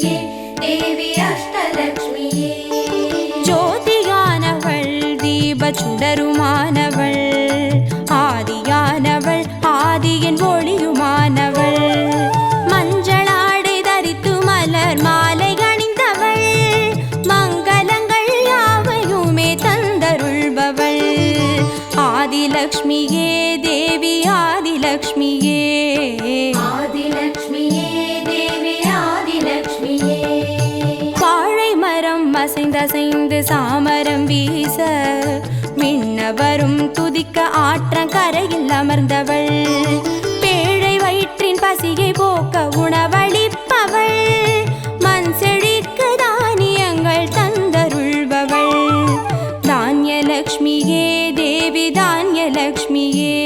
ദേവി അഷ്ടലക്ഷ്മിയേ ജ്യോതിയാനവൾ ദീപചുടരുമാനവൾ ആദിയാനവൾ ആദിയൻ ഒളിയുമാനവൾ മഞ്ചളാടെ ധരിത്തു മലർ മാലൈ അണിന്തവൾ മംഗളങ്ങൾ യാവയുമേ തന്തരുൾവൾ ആദിലക്ഷ്മിയേ ദേവി ആദിലക്ഷ്മിയേ அசைந்தசைந்து சாமரம் வீச மின்ன வரும் துதிக்க ஆற்றம் கரையில் அமர்ந்தவள். பேழை வயிற்றின் பசியை போக்க உணவளிப்பவள். மண் செழிக்க தானியங்கள் தந்தருள்பவள். தானியலக்ஷ்மியே தேவி தானியலக்ஷ்மியே.